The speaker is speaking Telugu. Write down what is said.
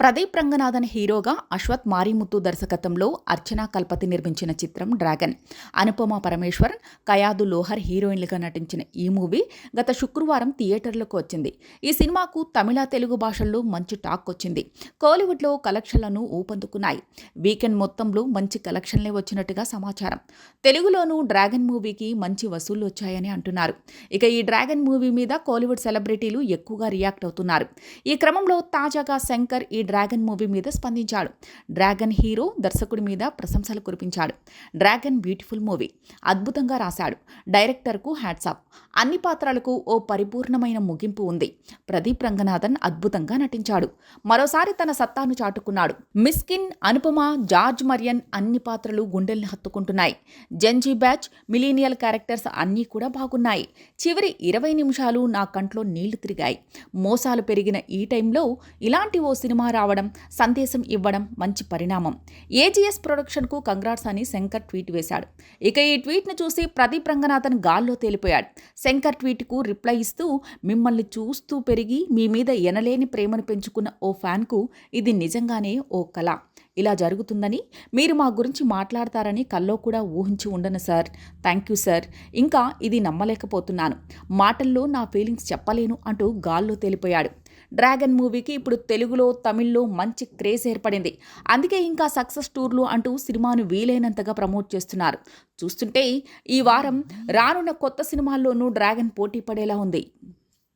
ప్రదీప్ రంగనాథన్ హీరోగా అశ్వత్ మారిముత్తు దర్శకత్వంలో అర్చనా కల్పతి నిర్మించిన చిత్రం డ్రాగన్. అనుపమ పరమేశ్వర్ కయాదు లోహర్ హీరోయిన్లుగా నటించిన ఈ మూవీ గత శుక్రవారం థియేటర్లకు వచ్చింది. ఈ సినిమాకు తమిళ తెలుగు భాషల్లో మంచి టాక్ వచ్చింది. కోలీవుడ్లో కలెక్షన్లను ఊపందుకున్నాయి. వీకెండ్ మొత్తంలో మంచి కలెక్షన్లే వచ్చినట్టుగా సమాచారం. తెలుగులోనూ డ్రాగన్ మూవీకి మంచి వసూళ్ళు వచ్చాయని అంటున్నారు. ఇక ఈ డ్రాగన్ మూవీ మీద కోలీవుడ్ సెలబ్రిటీలు ఎక్కువగా రియాక్ట్ అవుతున్నారు. ఈ క్రమంలో తాజాగా శంకర్ ఈ డ్రాగన్ మూవీ మీద స్పందించాడు. డ్రాగన్ హీరో దర్శకుడి మీద ప్రశంసలు కురిపించాడు. డ్రాగన్ బ్యూటిఫుల్ మూవీ అద్భుతంగా రాశాడు. డైరెక్టర్కు హ్యాట్సాప్ అన్ని పాత్రలకు ఓ పరిపూర్ణమైన ముగింపు ఉంది. ప్రదీప్ రంగనాథన్ అద్భుతంగా నటించాడు. మరోసారి తన సత్తాను చాటుకున్నాడు. మిస్కిన్ అనుపమ జార్జ్ మరియన్ అన్ని పాత్రలు గుండెల్ని హత్తుకుంటున్నాయి. Gen Z batch millennial characters అన్నీ కూడా బాగున్నాయి. చివరి ఇరవై నిమిషాలు నా కంట్లో నీళ్ళు తిరిగాయి. మోసాలు పెరిగిన ఈ టైంలో ఇలాంటి ఓ సినిమా రావడం సందేశం ఇవ్వడం మంచి పరిణామం. ఏజీఎస్ ప్రొడక్షన్కు కంగ్రాట్స్ అని శంకర్ ట్వీట్ వేశాడు. ఇక ఈ ట్వీట్ను చూసి ప్రదీప్ రంగనాథన్ గాల్లో తేలిపోయాడు. శంకర్ ట్వీట్కు రిప్లై ఇస్తూ మిమ్మల్ని చూస్తూ పెరిగి మీ మీద ఎనలేని ప్రేమను పెంచుకున్న ఓ ఫ్యాన్కు ఇది నిజంగానే ఓ కళ ఇలా జరుగుతుందని మీరు మా గురించి మాట్లాడతారని కల్లో కూడా ఊహించి ఉండను సార్. Thank you sir. ఇంకా ఇది నమ్మలేకపోతున్నాను. మాటల్లో నా ఫీలింగ్స్ చెప్పలేను అంటూ గాల్లో తేలిపోయాడు. డ్రాగన్ మూవీకి ఇప్పుడు తెలుగులో తమిళ్ళో మంచి క్రేజ్ ఏర్పడింది. అందుకే ఇంకా సక్సెస్ టూర్లు అంటూ సినిమాను వీలైనంతగా ప్రమోట్ చేస్తున్నారు. చూస్తుంటే ఈ వారం రానున్న కొత్త సినిమాల్లోనూ డ్రాగన్ పోటీ పడేలా ఉంది.